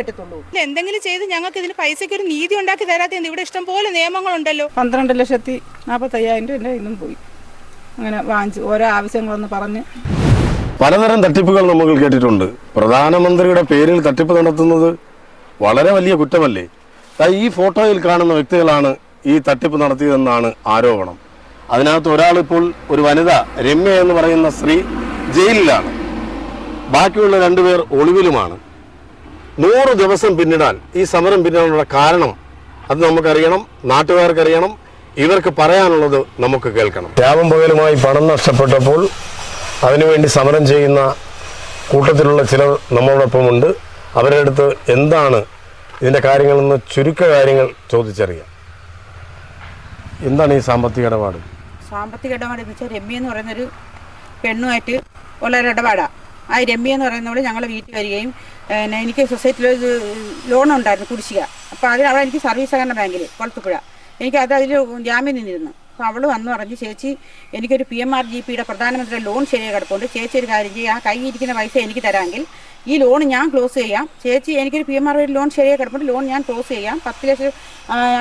ഇല്ല, എന്തെങ്കിലും ചെയ്ത് ഞങ്ങൾക്ക് ഇതിന് പൈസയ്ക്ക് ഒരു നീതി ഉണ്ടാക്കി തരാത്ത ഇവിടെ ഇഷ്ടം പോലെ നിയമങ്ങളുണ്ടല്ലോ. പന്ത്രണ്ട് ലക്ഷത്തി നാൽപ്പത്തയ്യായിരം രൂപ എന്റെ ഇന്നും പോയി. അങ്ങനെ വാങ്ങിച്ചു ഓരോ ആവശ്യങ്ങളൊന്ന് പറഞ്ഞ്. പലതരം തട്ടിപ്പുകൾ നമ്മൾ കേട്ടിട്ടുണ്ട്. പ്രധാനമന്ത്രിയുടെ പേരിൽ തട്ടിപ്പ് നടത്തുന്നത് വളരെ വലിയ കുറ്റമല്ലേ? ഈ ഫോട്ടോയിൽ കാണുന്ന വ്യക്തികളാണ് ഈ തട്ടിപ്പ് നടത്തിയതെന്നാണ് ആരോപണം. അതിനകത്ത് ഒരാൾ ഇപ്പോൾ ഒരു വനിത രമ്യ എന്ന് പറയുന്ന സ്ത്രീ ജയിലിലാണ്. ബാക്കിയുള്ള രണ്ടുപേർ ഒളിവിലുമാണ്. നൂറ് ദിവസം പിന്നിടാൻ ഈ സമരം പിന്നിടാനുള്ള കാരണം അത് നമുക്കറിയണം നാട്ടുകാർക്കറിയണം ഇവർക്ക് പറയാനുള്ളത് നമുക്ക് കേൾക്കണം. രാവും പകലുമായി പണം നഷ്ടപ്പെട്ടപ്പോൾ അതിനുവേണ്ടി സമരം ചെയ്യുന്ന കൂട്ടത്തിലുള്ള ചിലർ നമ്മളോടൊപ്പമുണ്ട് അവരുടെ അടുത്ത് എന്താണ് ഇതിന്റെ കാര്യങ്ങളെന്ന് ചുരുക്ക കാര്യങ്ങൾ ചോദിച്ചറിയാം. എന്താണ് ഈ സാമ്പത്തിക ഇടപാട്? സാമ്പത്തിക ഇടപാട് എന്ന് വെച്ചാൽ രമ്യ എന്ന് പറയുന്നൊരു പെണ്ണുമായിട്ട് ഉള്ള ഒരു ഇടപാടാണ് ആ രമ്യ എന്ന് പറയുന്നവൾ ഞങ്ങളെ വീട്ടിൽ വരികയും പിന്നെ എനിക്ക് സൊസൈറ്റിയിൽ ഒരു ലോൺ ഉണ്ടായിരുന്നു കുടിശ്ശിക. അപ്പോൾ അതിൽ അവിടെ എനിക്ക് സർവീസ് സഹകരണ ബാങ്കിൽ കൊളത്തുപുഴ എനിക്ക് അത് അതിൽ ജാമ്യം നിന്നിരുന്നു. അപ്പോൾ അവൾ വന്ന് പറഞ്ഞ് ചേച്ചി എനിക്കൊരു പി എം ആർ ജി പിയുടെ പ്രധാനമന്ത്രി ലോൺ ശരിയായി കിടപ്പുണ്ട്. ചേച്ചി ഒരു കാര്യം ചെയ്യുക ആ കയ്യിൽ ഇരിക്കുന്ന പൈസ എനിക്ക് തരാമെങ്കിൽ ഈ ലോൺ ഞാൻ ക്ലോസ് ചെയ്യാം. ചേച്ചി എനിക്കൊരു പി എം ആർ ലോൺ ശരിയായി കിടപ്പുണ്ട്. ലോൺ ഞാൻ ക്ലോസ് ചെയ്യാം. പത്ത് ലക്ഷം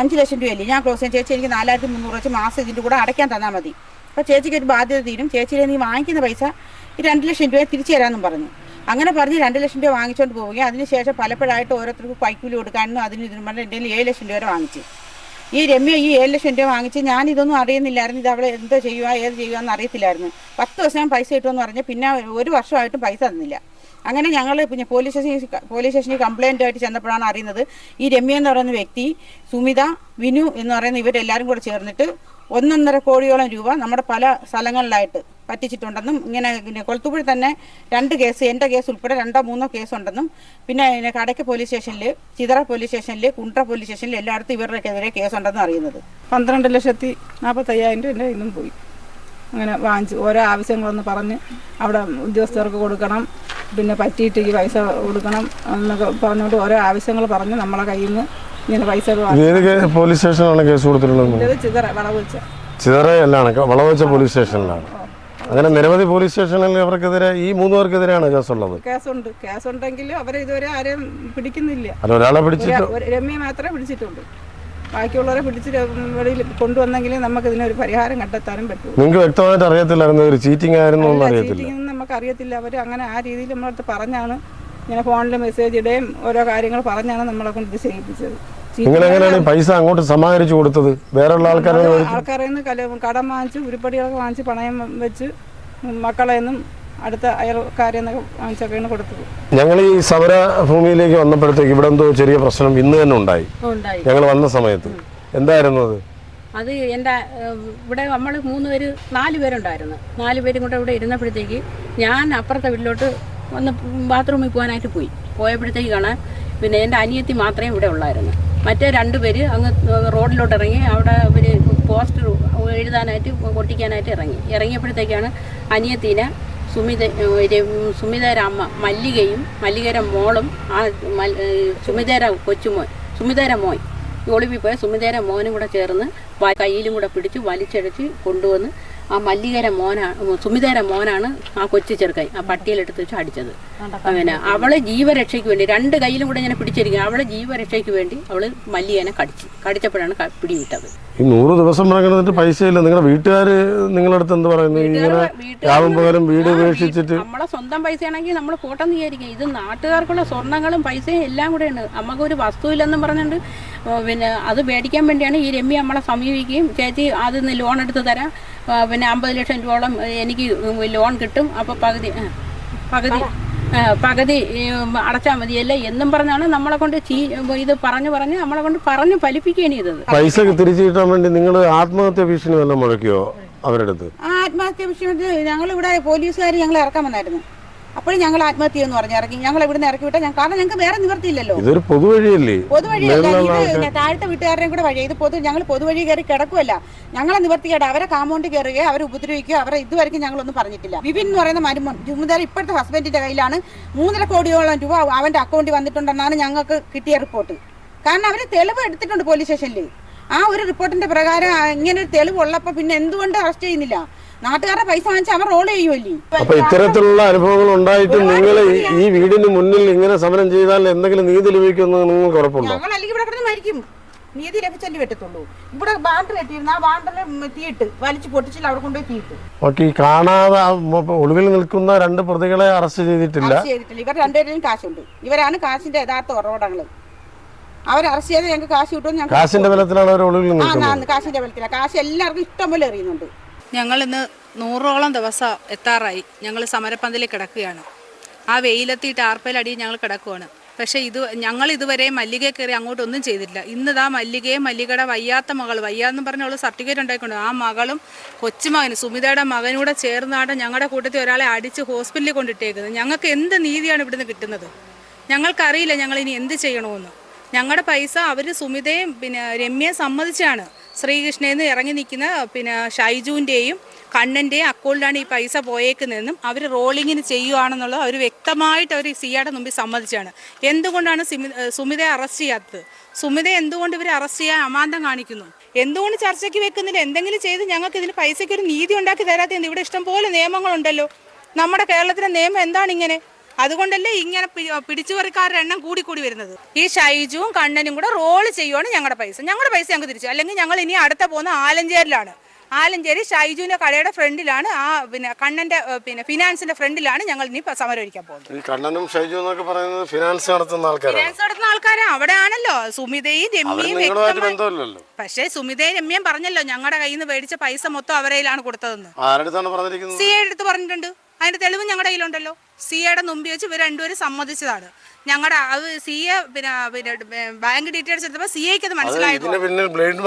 അഞ്ച് ലക്ഷം രൂപയല്ലേ ഞാൻ ക്ലോസ് ചെയ്യാം. ചേച്ചി എനിക്ക് നാലായിരത്തി മുന്നൂറ് വെച്ച് മാസം ഇതിന്റെ കൂടെ അടയ്ക്കാൻ തന്നാൽ മതി. അപ്പോൾ ചേച്ചിക്ക് ഒരു ബാധ്യത തീരും. ചേച്ചിയിലെ നീ വാങ്ങിക്കുന്ന പൈസ ഈ രണ്ട് ലക്ഷം രൂപ തിരിച്ചു തരാമെന്നും പറഞ്ഞു. അങ്ങനെ പറഞ്ഞ് രണ്ട് ലക്ഷം രൂപ വാങ്ങിച്ചുകൊണ്ട് പോവുകയും അതിനുശേഷം പലപ്പോഴായിട്ട് ഓരോരുത്തർക്ക് കൈക്കൂലി കൊടുക്കാനും അതിന് ഇതിനും പറഞ്ഞ് എന്റെ ഏഴ് ലക്ഷം രൂപ വരെ വാങ്ങിച്ചു. ഈ രമ്യ ഈ ഏഴ് ലക്ഷം രൂപ വാങ്ങിച്ച് ഞാൻ ഇതൊന്നും അറിയുന്നില്ലായിരുന്നു. ഇത് അവളെ എന്തോ ചെയ്യുക ഏത് ചെയ്യുക എന്ന് അറിയത്തില്ലായിരുന്നു. പത്ത് ദിവസം പൈസ കിട്ടുമെന്ന് പറഞ്ഞ് പിന്നെ ഒരു വർഷമായിട്ടും പൈസ തന്നില്ല. അങ്ങനെ ഞങ്ങൾ പിന്നെ പോലീസ് സ്റ്റേഷനിൽ പോലീസ് സ്റ്റേഷനിൽ കംപ്ലൈന്റ് ആയിട്ട് ചെന്നപ്പോഴാണ് അറിയുന്നത് ഈ രമ്യ എന്ന് പറയുന്ന വ്യക്തി സുമിത വിനു എന്ന് പറയുന്ന ഇവരെല്ലാവരും കൂടെ ചേർന്നിട്ട് ഒന്നൊന്നര കോടിയോളം രൂപ നമ്മുടെ പല സ്ഥലങ്ങളിലായിട്ട് പറ്റിച്ചിട്ടുണ്ടെന്നും ഇങ്ങനെ പിന്നെ കൊളത്തുപുഴ തന്നെ രണ്ട് കേസ് എന്റെ കേസ് ഉൾപ്പെടെ രണ്ടോ മൂന്നോ കേസുണ്ടെന്നും പിന്നെ പിന്നെ കടയ്ക്ക് പോലീസ് സ്റ്റേഷനിൽ ചിതറ പോലീസ് സ്റ്റേഷനിൽ കുണ്ട്ര പോലീസ് സ്റ്റേഷനിൽ എല്ലായിടത്തും ഇവരുടെക്കെതിരെ കേസുണ്ടെന്ന് അറിയുന്നത്. പന്ത്രണ്ട് ലക്ഷത്തി നാൽപ്പത്തയ്യായിരം രൂപ എന്റെ ഇന്നും പോയി. അങ്ങനെ വാങ്ങിച്ചു ഓരോ ആവശ്യങ്ങളൊന്ന് പറഞ്ഞ് അവിടെ ഉദ്യോഗസ്ഥർക്ക് കൊടുക്കണം പിന്നെ പറ്റിയിട്ട് ഈ പൈസ കൊടുക്കണം എന്നൊക്കെ പറഞ്ഞുകൊണ്ട് ഓരോ ആവശ്യങ്ങൾ പറഞ്ഞ് നമ്മളെ കയ്യിൽ നിന്ന് ഇങ്ങനെ പൈസ പോലീസ് സ്റ്റേഷനാണ് കേസ് കൊടുത്തിട്ടുള്ളത്? ഇത് ചിതറ വളവ് വെച്ച വളവച്ച പോലീസ് സ്റ്റേഷനിലാണ്. അങ്ങനെ നിരവധി പോലീസ് സ്റ്റേഷനിൽ അവർക്കെതിരെ ഈ മൂന്ന് പേർക്കെതിരെയാണ് കേസുള്ളത്. കേസുണ്ട്. കേസുണ്ടെങ്കിൽ അവരെ ഇതുവരെ ആരെയും പിടിക്കുന്നില്ല. അല്ല ഒരാളെ പിടിച്ചിട്ട് രമ്യ മാത്രമേ പിടിച്ചിട്ടുള്ളൂ. ബാക്കിയുള്ളവരെ പിടിച്ച് വെളിയിൽ കൊണ്ടുവന്നെങ്കിൽ നമുക്ക് ഇതിനൊരു പരിഹാരം കണ്ടെത്താനും പറ്റും. നിങ്ങൾക്ക് വ്യക്തമായിട്ട് അറിയത്തില്ലായിരുന്നു ഒരു ചീറ്റിംഗ് ആയിരുന്നു അറിയത്തില്ല. ചീറ്റിംഗ് നമുക്ക് അറിയത്തില്ല അവർ അങ്ങനെ ആ രീതിയിൽ നമ്മളടുത്ത് പറഞ്ഞാണ് ഇങ്ങനെ ഫോണിൽ മെസ്സേജ് ഇടുകയും ഓരോ കാര്യങ്ങൾ പറഞ്ഞാണ് നമ്മളെ കൊണ്ട് ഇത് ചെയ്യിപ്പിച്ചത്. നിങ്ങൾ എങ്ങനെയാണ് പൈസ അങ്ങോട്ട് സമാഹരിച്ചു കൊടുത്തത്? വേറെയുള്ള ആൾക്കാരെ ആൾക്കാരെ കടം വാങ്ങിച്ച് ഉരുപ്പടികളൊക്കെ വാങ്ങിച്ച് പണയം വെച്ച് മക്കളെ നിന്നും അടുത്ത അയൽക്കാരെ നിന്നൊക്കെ വാങ്ങിച്ചൊക്കെയാണ് കൊടുത്തത്. ഞങ്ങൾ ഈ സമര ഭൂമിയിലേക്ക് വന്നപ്പോഴത്തേക്ക് ഇവിടെ എന്തോ ചെറിയ പ്രശ്നം ഇന്ന് തന്നെ ഉണ്ടായി. ഉണ്ടായി. ഞങ്ങൾ വന്ന സമയത്ത്. എന്തായിരുന്നു അത്? അത് എന്റെ ഇവിടെ നമ്മൾ മൂന്ന് പേര് നാല് പേരുണ്ടായിരുന്നു. നാല് പേരും കൂടെ ഇവിടെ ഇരുന്നപ്പോഴത്തേക്ക് ഞാൻ അപ്പുറത്തെ വീട്ടിലോട്ട് വന്ന് ബാത്റൂമിൽ പോകാനായിട്ട് പോയി. പോയപ്പോഴത്തേക്ക് കാണാൻ പിന്നെ എന്റെ അനിയത്തി മാത്രമേ ഇവിടെ ഉള്ളായിരുന്നു. മറ്റേ രണ്ടുപേര് അങ്ങ് റോഡിലോട്ട് ഇറങ്ങി അവിടെ അവർ പോസ്റ്റർ എഴുതാനായിട്ട് പൊട്ടിക്കാനായിട്ട് ഇറങ്ങി. ഇറങ്ങിയപ്പോഴത്തേക്കാണ് അനിയത്തിനെ സുമിത സുമിതയുടെ അമ്മ മല്ലികയും മല്ലികയുടെ മോളും ആ സുമിതയുടെ കൊച്ചുമോൻ സുമിതയുടെ മോൻ. ഒളിവിൽ പോയ സുമിതേര മോനും കൂടെ ചേർന്ന് കയ്യിലും കൂടെ പിടിച്ച് വലിച്ചടിച്ച് കൊണ്ടുവന്ന് ആ മല്ലികര മോനാണ് സുമിതേര മോനാണ് ആ കൊച്ചു ചെറുക്കൻ ആ പട്ടിയിലെടുത്ത് വെച്ച് അടിച്ചത്. അങ്ങനെ അവളെ ജീവരക്ഷയ്ക്ക് വേണ്ടി രണ്ട് കയ്യിലും കൂടെ ഇങ്ങനെ പിടിച്ചിരിക്കുക അവളെ ജീവരക്ഷയ്ക്ക് വേണ്ടി അവൾ മല്ലികനെ കടിച്ചു. കടിച്ചപ്പോഴാണ് പിടിവിട്ടത്. ഈ നൂറ് ദിവസം കിടന്നിട്ട് പൈസയില്ല. നിങ്ങളുടെ വീട്ടുകാർ നിങ്ങളടുത്ത് എന്ത് പറയുന്നു ഇങ്ങനെ രാവും പകലും വീട് ഉപേക്ഷിച്ചിട്ട് നമ്മളെ സ്വന്തം പൈസയാണെങ്കിൽ നമ്മൾ പോട്ടെന്ന് വിചാരിക്കും ഇത് നാട്ടുകാർക്കുള്ള സ്വർണങ്ങളും പൈസയും എല്ലാം കൂടെയാണ് നമുക്ക് ഒരു വസ്തുവില്ലെന്നും പറഞ്ഞുകൊണ്ട് പിന്നെ അത് മേടിക്കാൻ വേണ്ടിയാണ് ഈ രമ്യ നമ്മളെ സമീപിക്കുകയും ചേച്ചി അതിൽ നിന്ന് ലോൺ എടുത്ത് തരാം. പിന്നെ അമ്പത് ലക്ഷം രൂപയോളം എനിക്ക് ലോൺ കിട്ടും. അപ്പോൾ പകുതി പകുതി പകുതി അടച്ചാൽ മതിയല്ലേ എന്നും പറഞ്ഞാണ് നമ്മളെ കൊണ്ട് ചീ ഇത് പറഞ്ഞു പറഞ്ഞ് നമ്മളെ കൊണ്ട് പറഞ്ഞ് ഫലിപ്പിക്കുകയാണ് ചെയ്തത്. പൈസ തിരിച്ചു കിട്ടാൻ വേണ്ടി നിങ്ങൾ ആത്മഹത്യ ഭീഷണി വല്ലതും മുഴക്കിയോ അവരുടെ അടുത്ത്? ആത്മഹത്യ ആത്മഹത്യ ഞങ്ങൾ ഞങ്ങളിവിടെ പോലീസുകാർ ഞങ്ങൾ ഇറക്കാൻ വന്നായിരുന്നു. അപ്പോഴും ഞങ്ങൾ ആത്മഹത്യ എന്ന് പറഞ്ഞു. ഇറക്കി ഞങ്ങൾ ഇവിടുന്ന് ഇറക്കി വിട്ടാൽ ഞങ്ങൾ കാരണം ഞങ്ങൾക്ക് വേറെ നിവർത്തിയില്ലല്ലോ ഇതൊരു പൊതുവഴിയല്ലേ? പൊതുവഴിയല്ല. ഇത് താഴത്തെ വീട്ടുകാരുടെയും കൂടെ വഴി ഇത് പൊതു ഞങ്ങൾ പൊതുവഴി കയറി കിടക്കുമല്ല ഞങ്ങളെ നിവർത്തിക്കേണ്ട അവരെ കാമ്പൗണ്ട് കയറുകയോ അവരെ ഉപദ്രവിക്കുക അവരെ ഇതുവരെയ്ക്കും ഞങ്ങളൊന്നും പറഞ്ഞിട്ടില്ല. വിപിൻ എന്ന് പറയുന്ന മരുമോൻ ജുമുദാർ ഇപ്പോഴത്തെ ഹസ്ബൻഡിന്റെ കയ്യിലാണ് മൂന്നര കോടിയോളം രൂപ അവന്റെ അക്കൗണ്ടിൽ വന്നിട്ടുണ്ടെന്നാണ് ഞങ്ങൾക്ക് കിട്ടിയ റിപ്പോർട്ട് കാരണം അവർ തെളിവ് എടുത്തിട്ടുണ്ട് പോലീസ് സ്റ്റേഷനിൽ ആ ഒരു റിപ്പോർട്ടിന്റെ പ്രകാരം ഇങ്ങനെ ഒരു തെളിവുള്ളപ്പോ പിന്നെ എന്തുകൊണ്ട് അറസ്റ്റ് ചെയ്യുന്നില്ല? നാട്ടുകാരുടെ പൈസ വാങ്ങിച്ച് അവർ റോൾ ചെയ്യുമല്ലേ അപ്പൊ ഇത്തരത്തിലുള്ള അനുഭവങ്ങൾ ഉണ്ടായിട്ടും നിങ്ങൾ ഈ വീടിന് മുന്നിൽ ഇങ്ങനെ സമരം ചെയ്താൽ എന്തെങ്കിലും നീതി ലഭിക്കുമെന്ന് നിങ്ങൾക്ക് ഉറപ്പുണ്ടോ? ഞങ്ങൾ അല്ലെങ്കിൽ ഇവിടെ കിടന്ന് മരിക്കും. നീതി ലഭിച്ചല്ലേ പറ്റത്തുള്ളൂ ഇവിടെ ബാണ്ടർ കെട്ടിയിരുന്നു ആ ബാണ്ടറിൽ തീയിട്ട് വലിച്ചു പൊട്ടിച്ചില്ല അവിടെ കൊണ്ടുപോയി തീയിട്ട്. ഓക്കെ കാണാതെ ഒളിവിൽ നിൽക്കുന്ന രണ്ട് പ്രതികളെ അറസ്റ്റ് ചെയ്തിട്ടില്ല? ചെയ്തിട്ടില്ല. ഇവർ രണ്ടുപേരും കാശുണ്ട്. ഇവരാണ് കാശിന്റെ യഥാർത്ഥ ഉറവിടങ്ങൾ അവർ അറസ്റ്റ് ചെയ്ത് ഞങ്ങൾക്ക് കാശ് ഞങ്ങൾക്ക് കാശിന്റെ ബലത്തിലാണ് അവർ ഒളിവിൽ നിൽക്കുന്നത്. കാശിന്റെ ബലത്തിലാണ് കാശ് എല്ലാവർക്കും ഇഷ്ടം പോലെ എറിയുന്നുണ്ട്. ഞങ്ങൾ ഇന്ന് നൂറോളം ദിവസം എത്താറായി. ഞങ്ങൾ സമരപ്പന്തലിൽ കിടക്കുകയാണ്. ആ വെയിലെത്തി ടാർപ്പലടിയിൽ ഞങ്ങൾ കിടക്കുകയാണ് പക്ഷേ ഇത് ഞങ്ങൾ ഇതുവരെ മല്ലിക കയറി അങ്ങോട്ടൊന്നും ചെയ്തിട്ടില്ല. ഇന്നിതാ മല്ലികയും മല്ലികയുടെ വയ്യാത്ത മകൾ വയ്യാന്ന് പറഞ്ഞ സർട്ടിഫിക്കറ്റ് ഉണ്ടായിക്കൊണ്ട് ആ മകളും കൊച്ചുമകനും സുമിതയുടെ മകനൂടെ ചേർന്നാണ് ഞങ്ങളുടെ കൂട്ടത്തിൽ ഒരാളെ അടിച്ച് ഹോസ്പിറ്റലിൽ കൊണ്ടിട്ടേക്കുന്നത്. ഞങ്ങൾക്ക് എന്ത് നീതിയാണ് ഇവിടുന്ന് കിട്ടുന്നത്? ഞങ്ങൾക്കറിയില്ല ഞങ്ങൾ ഇനി എന്ത് ചെയ്യണമെന്ന് ഞങ്ങളുടെ പൈസ അവർ സുമിതയും പിന്നെ രമ്യയും സമ്മതിച്ചാണ്. ശ്രീകൃഷ്ണയിൽ ഇറങ്ങി നിൽക്കുന്ന പിന്നെ ഷൈജുവിന്റെയും കണ്ണന്റെയും അക്കൗണ്ടിലാണ് ഈ പൈസ പോയേക്കുന്നതെന്നും അവർ റോളിങ്ങിന് ചെയ്യുകയാണെന്നുള്ളത് അവർ വ്യക്തമായിട്ട് അവർ സിയയുടെ മുമ്പിൽ സമ്മതിച്ചാണ്. എന്തുകൊണ്ടാണ് സിമി സുമിതയെ അറസ്റ്റ് ചെയ്യാത്തത്? സുമിത എന്തുകൊണ്ട് ഇവർ അറസ്റ്റ് ചെയ്യാൻ അമാന്തം കാണിക്കുന്നു? എന്തുകൊണ്ട് ചർച്ചയ്ക്ക് വെക്കുന്നില്ല? എന്തെങ്കിലും ചെയ്ത് ഞങ്ങൾക്ക് ഇതിന് പൈസയ്ക്ക് ഒരു നീതി ഉണ്ടാക്കി തരാത്ത ഇവിടെ ഇഷ്ടം പോലെ നിയമങ്ങളുണ്ടല്ലോ. നമ്മുടെ കേരളത്തിലെ നിയമം എന്താണ് ഇങ്ങനെ? അതുകൊണ്ടല്ലേ ഇങ്ങനെ പിടിച്ചുപറിക്കാരുടെ എണ്ണം കൂടി കൂടി വരുന്നത്. ഈ ഷൈജുവും കണ്ണനും കൂടെ റോൾ ചെയ്യുവാണ് ഞങ്ങളുടെ പൈസ. ഞങ്ങളുടെ പൈസ ഞങ്ങൾക്ക് തിരിച്ചു. അല്ലെങ്കിൽ ഞങ്ങൾ ഇനി അടുത്ത പോകുന്ന ആലഞ്ചേരിലാണ്. ആലഞ്ചേരി ഷൈജുവിന്റെ കടയുടെ ഫ്രണ്ടിലാണ്. ആ പിന്നെ കണ്ണന്റെ പിന്നെ ഫിനാൻസിന്റെ ഫ്രണ്ടിലാണ് ഞങ്ങൾ ഇനി ഇപ്പൊ സമരം ഒരിക്കാൻ പോകുന്നത്. ഈ കണ്ണനും ഷൈജു എന്നൊക്കെ പറയുന്നത് ഫിനാൻസ് നടത്തുന്ന ആൾക്കാരാണ്. ഫിനാൻസ് നടത്തുന്ന ആൾക്കാരാ. അവിടെ ആണല്ലോ സുമിതയും രമ്യയും പക്ഷേ സുമിതയും രമ്യയും പറഞ്ഞല്ലോ ഞങ്ങളുടെ കയ്യിൽ നിന്ന് മേടിച്ച പൈസ മൊത്തം അവരയിലാണ് കൊടുത്തതെന്ന്. സി എ എടുത്ത് പറഞ്ഞിട്ടുണ്ട്. അതിന്റെ തെളിവ് ഞങ്ങളുടെ കയ്യിലുണ്ടല്ലോ. സി എയുടെ മുമ്പിൽ വെച്ച് ഇവർ രണ്ടുപേരും സമ്മതിച്ചതാണ്. ഞങ്ങളുടെ അത് സി എ പിന്നെ പിന്നെ ബാങ്ക് ഡീറ്റെയിൽസ് എടുത്തപ്പോൾ സി എക്ക് അത് മനസ്സിലായത് ബ്ലേഡ്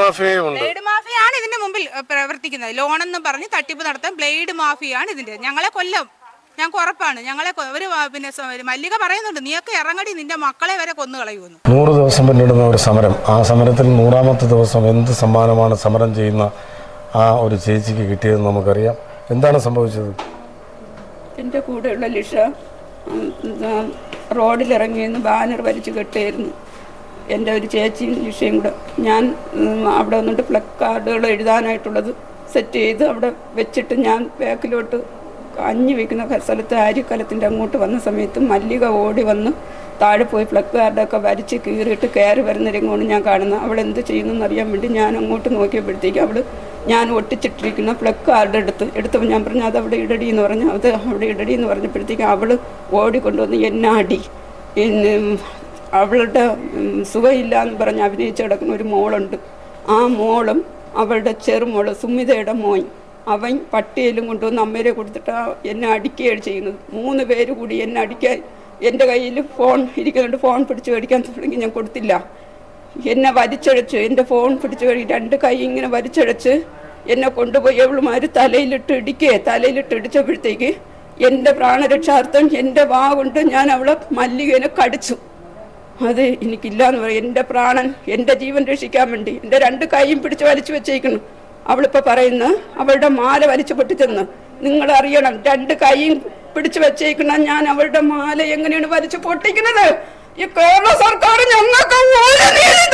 മാഫിയാണ് ഇതിന്റെ മുമ്പിൽ പ്രവർത്തിക്കുന്നത്. ലോൺ എന്ന് പറഞ്ഞ് തട്ടിപ്പ് നടത്താൻ ബ്ലേഡ് മാഫിയാണ് ഇതിന്റെ. ഞങ്ങളെ കൊല്ലം. ഞങ്ങൾക്ക് ഉറപ്പാണ്. ഞങ്ങളെ ഒരു പിന്നെ മല്ലിക പറയുന്നുണ്ട് നീയൊക്കെ ഇറങ്ങടി നിന്റെ മക്കളെ വരെ കൊന്നു കളയുമെന്ന്. നൂറ് ദിവസം പിന്നിടുന്ന ഒരു സമരം. ആ സമരത്തിൽ നൂറാമത്തെ ദിവസം എന്ത് സമ്മാനമാണ് സമരം ചെയ്യുന്ന ആ ഒരു ചേച്ചിക്ക് കിട്ടിയതെന്ന് നമുക്കറിയാം. എന്താണ് സംഭവിച്ചത്? എന്റെ കൂടെയുള്ള ലിഷ റോഡിലിറങ്ങിയെന്ന് ബാനർ വലിച്ചു കെട്ടിയിരുന്നു. എന്റെ ഒരു ചേച്ചിയും ലിഷയും കൂടെ. ഞാൻ അവിടെ വന്നിട്ട് ഫ്ലക്ക് കാർഡുകൾ എഴുതാനായിട്ടുള്ളത് സെറ്റ് ചെയ്ത് അവിടെ വെച്ചിട്ട് ഞാൻ ബാക്കിലോട്ട് അഞ്ഞു വയ്ക്കുന്ന സ്ഥലത്ത് ആര്യക്കലത്തിന്റെ അങ്ങോട്ട് വന്ന സമയത്ത് മല്ലിക ഓടി വന്ന് താഴെ പോയി ഫ്ലക് കാർഡൊക്കെ വരച്ച് കീറിയിട്ട് കയറി വരുന്ന രംഗമാണ് ഞാൻ കാണുന്നത്. അവൾ എന്ത് എന്നറിയാൻ അറിയാൻ വേണ്ടി ഞാൻ അങ്ങോട്ട് നോക്കിയപ്പോഴത്തേക്ക് അവൾ ഞാൻ ഒട്ടിച്ചിട്ടിരിക്കുന്ന പ്ലഗ് കാർഡ് എടുത്ത് എടുത്തപ്പോൾ ഞാൻ പറഞ്ഞു അത് അവിടെ ഇടടി എന്ന് പറഞ്ഞു. അത് അവിടെ ഇടടി എന്ന് പറഞ്ഞപ്പോഴത്തേക്ക് അവൾ ഓടിക്കൊണ്ടുവന്ന് എന്നെ അടി. അവളുടെ സുഖമില്ല എന്ന് പറഞ്ഞ് അഭിനയിച്ച് കിടക്കുന്ന ഒരു മോളുണ്ട്. ആ മോളും അവളുടെ ചെറുമോൾ സുമിതയുടെ മോൻ. അവൻ പട്ടിയിലും കൊണ്ടുവന്ന് അമ്മേരെ കൊടുത്തിട്ട് എന്നെ അടിക്കുകയാണ് ചെയ്യുന്നത്. മൂന്ന് പേര് കൂടി എന്നെ അടിക്കാൻ എന്റെ കയ്യിൽ ഫോൺ ഇരിക്കുന്നുണ്ട്. ഫോൺ പിടിച്ച് മേടിക്കാൻ തുടങ്ങി. ഞാൻ കൊടുത്തില്ല. എന്നെ വലിച്ചഴച്ച് എന്റെ ഫോൺ പിടിച്ചു കഴി രണ്ട് കൈ ഇങ്ങനെ വലിച്ചഴച്ച് എന്നെ കൊണ്ടുപോയി അവളുമാർ തലയിലിട്ട് ഇടിക്കേ തലയിലിട്ട് ഇടിച്ചപ്പോഴത്തേക്ക് എന്റെ പ്രാണരക്ഷാർത്ഥം എന്റെ വാ കൊണ്ട് ഞാൻ അവളെ മല്ലികനെ കടിച്ചു. അത് എനിക്കില്ല എന്ന് പറയും. എന്റെ പ്രാണൻ എന്റെ ജീവൻ രക്ഷിക്കാൻ വേണ്ടി എന്റെ രണ്ട് കൈയും പിടിച്ച് വലിച്ചു വെച്ചേക്കുന്നു. അവളിപ്പോൾ പറയുന്നു അവളുടെ മാല വലിച്ചു പൊട്ടിച്ചെന്ന്. നിങ്ങൾ അറിയണം രണ്ട് കൈയും പിടിച്ചു വെച്ചേക്കുന്ന ഞാൻ അവളുടെ മാല എങ്ങനെയാണ് വലിച്ചു പൊട്ടിക്കുന്നത്? ഈ കേരള സർക്കാർ ഞങ്ങൾക്ക് ഒരു നീതി